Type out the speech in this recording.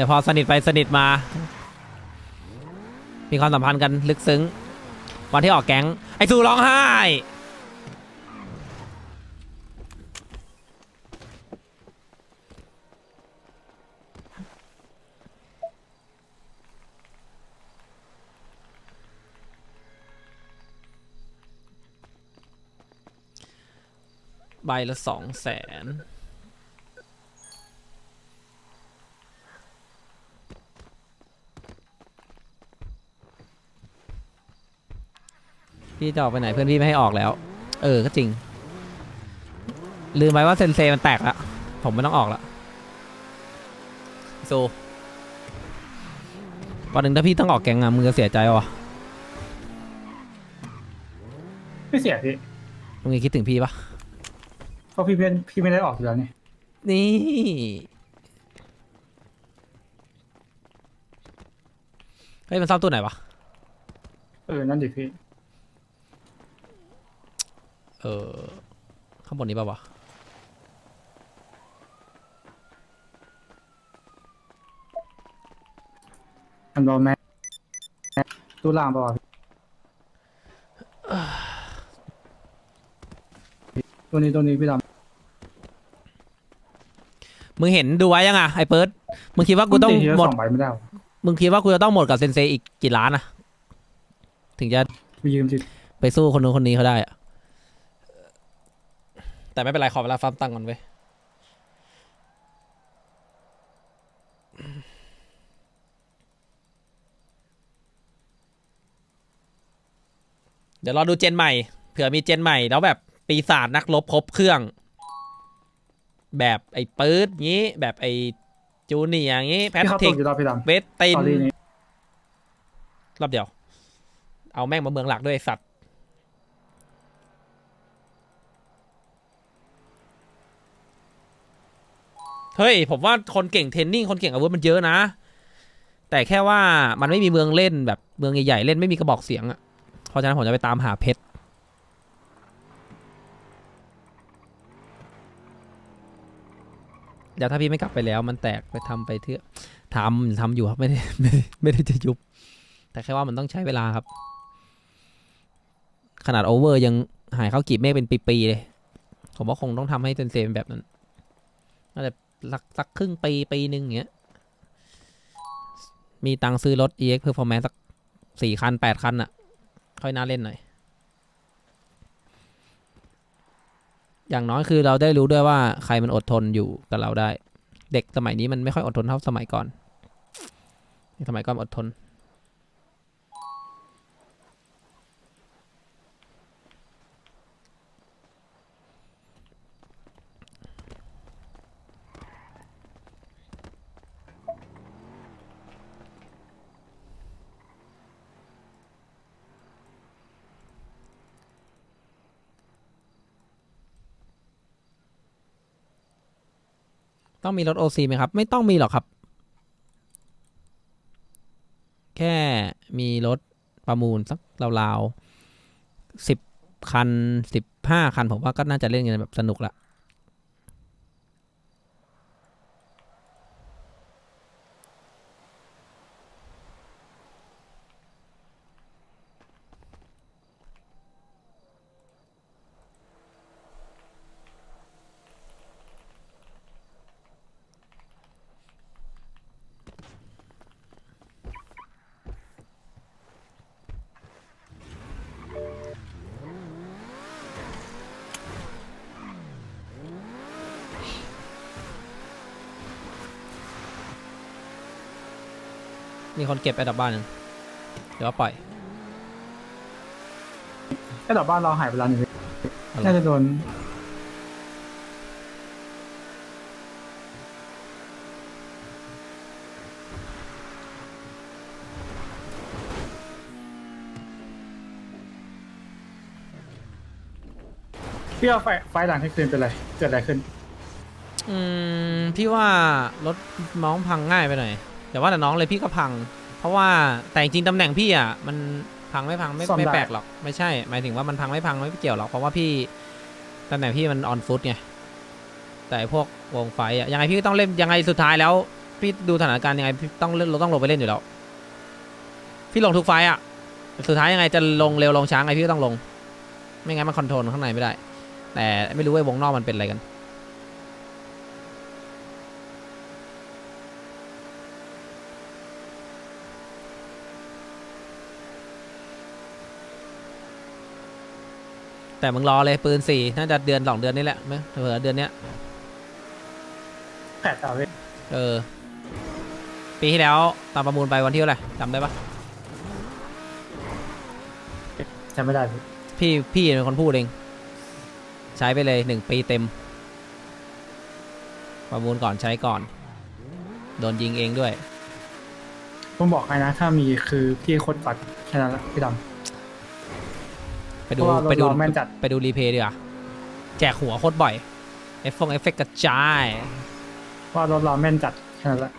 ดี๋ยวพอสนิทไปสนิทมา มีความสัมพันธ์กันลึกซึ้ง วันที่ออกแก๊ง ไอ้ซูร้องไห้ ใบละสองแสน พี่จะออกไปไหนเพื่อนพี่ไม่ให้ออกแล้ว เออก็จริง ลืมไปว่าเซนเซมันแตกแล้วผมไม่ต้องออกแล้วโซวันหนึ่งถ้าพี่ต้องออกแกงอะมึงจะเสียใจวะไม่เสียพี่มึงยังคิดถึงพี่ปะเพราะพี่เพื่อนพี่ไม่ได้ออกอยู่แล้วนี่นี่ เฮ้ยมันซ่อมตู้ไหนวะ เออนั่นดิพี่ เออข้างบนนี้ป่าวะอันโดนแม่ตู้ล่างป่าวะพี่ตัวนี้ตัวนี้พี่ดำมึงเห็นดูไว้ยังอะไอ้เปิร์ดมึงคิดว่ากูต้องตีทีละหมด สองใบไม่ได้หรอมึงคิดว่ากูจะต้องหมดกับเซนเซอีกกี่ล้านอะถึงจะไปยืมสิไปสู้คนนู้นคนนี้เขาได้อะ แต่ไม่เป็นไรขอเวลาฟาร์มตังค์ก่อนเว้ยเดี๋ยวรอดูเจนใหม่เผื่อมีเจนใหม่แล้วแบบปีศาจนักรบครบเครื่อง แบบไอ้ปื๊ดงี้ แบบไอ้จูเนียร์งี้แพพี่เข้าทริตกกอยู่รอบพี่ดำ เวสติตนอรี่นี้รอบเดียว เอาแม่งมาเมืองหลักด้วยไอ้สัตว์ เฮ้ย ผมว่าคนเก่งเทนนิ่งคนเก่งอาวุธมันเยอะนะ แต่แค่ว่ามันไม่มีเมืองเล่นแบบเมืองใหญ่ๆเล่นไม่มีกระบอกเสียงอะเพราะฉะนั้นผมจะไปตามหาเพชรเดี๋ยวถ้าพี่ไม่กลับไปแล้วมันแตกไปทำไปเถอะทำทำอยู่ครับไม่ได้ไม่ได้ไม่ได้จะยุบ แต่แค่ว่ามันต้องใช้เวลาครับ ขนาดโอเวอร์ยังหายเข้ากีบเมฆเป็นปีๆเลย ผมว่าคงต้องทำให้เซนเซเป็นแบบนั้นน่าจะ สักสักครึ่งปีปีหนึ่งอย่างเงี้ย มีตังค์ซื้อรถ EX Performance สักสี่คันแปดคันอะค่อยน่าเล่นหน่อย อย่างน้อยคือเราได้รู้ด้วยว่าใครมันอดทนอยู่กับเราได้ เด็กสมัยนี้มันไม่ค่อยอดทนเท่าสมัยก่อน สมัยก่อนอดทน ต้องมีรถโอซีไหมครับ ไม่ต้องมีหรอกครับ แค่มีรถประมูลสักราวๆสิบคันสิบห้าคัน ผมว่าก็น่าจะเล่นกันแบบสนุกละ มีคนเก็บไปดับบ้านหนึ่งเดี๋ยวว่าปล่อยไอ้ดอกบ้านเราหายไปแล้วนี่พี่อะไรน่าจะโดนพี่เอาไฟไฟหลังให้คืนเป็นไรเกิดอะไรขึ้น อืมพี่ว่ารถน้องพังง่ายไปหน่อย แต่ว่าแต่น้องเลยพี่ก็พัง เพราะว่าแต่จริงๆตำแหน่งพี่อะมันพังไม่พังไม่ซ่อมไม่ได้แปลกหรอกไม่ใช่ หมายถึงว่ามันพังไม่พังไม่เกี่ยวหรอกเพราะว่าพี่ตำแหน่งพี่มันออนฟุตไงแต่ไอ้พวกวงไฟอะยังไงพี่ก็ต้องเล่นยังไงสุดท้ายแล้ว พี่ดูสถานการณ์ยังไงพี่ต้องเล่นเราต้องลงไปเล่นอยู่แล้วพี่ลงทุกไฟต์อะสุดท้ายยังไงจะลงเร็วลงช้าไงพี่ก็ต้องลง ไม่งั้นมันคอนโทรลข้างในไม่ได้ แต่ไม่รู้ว่าวงนอกมันเป็นอะไรกัน แต่มึงรอเลยปืนสี่น่าจะเดือนสองเดือนนี่แหละไหมเผื่อเดือนเนี้ยแปดต่อเว้ยเออ ปีที่แล้วตอนประมูลไปวันที่เท่าไหร่จำได้ปะจำไม่ได้พี่พี่พี่เป็นคนพูดเอง ใช้ไปเลยหนึ่งปีเต็ม ประมูลก่อนใช้ก่อน โดนยิงเองด้วย ผมบอกให้นะ ถ้ามีคือพี่โคตรปัดแค่นั้นแหละพี่ด ไปำดูเพราะว่าไปดูรถเราแม่นจัด ไปดูรีเพย์ดีกว่าแจกหัวโคตรบ่อยเอฟฟงเอฟเฟกต์กระจายเพราะว่ารถเราแม่นจัดแค่นั้นแหละ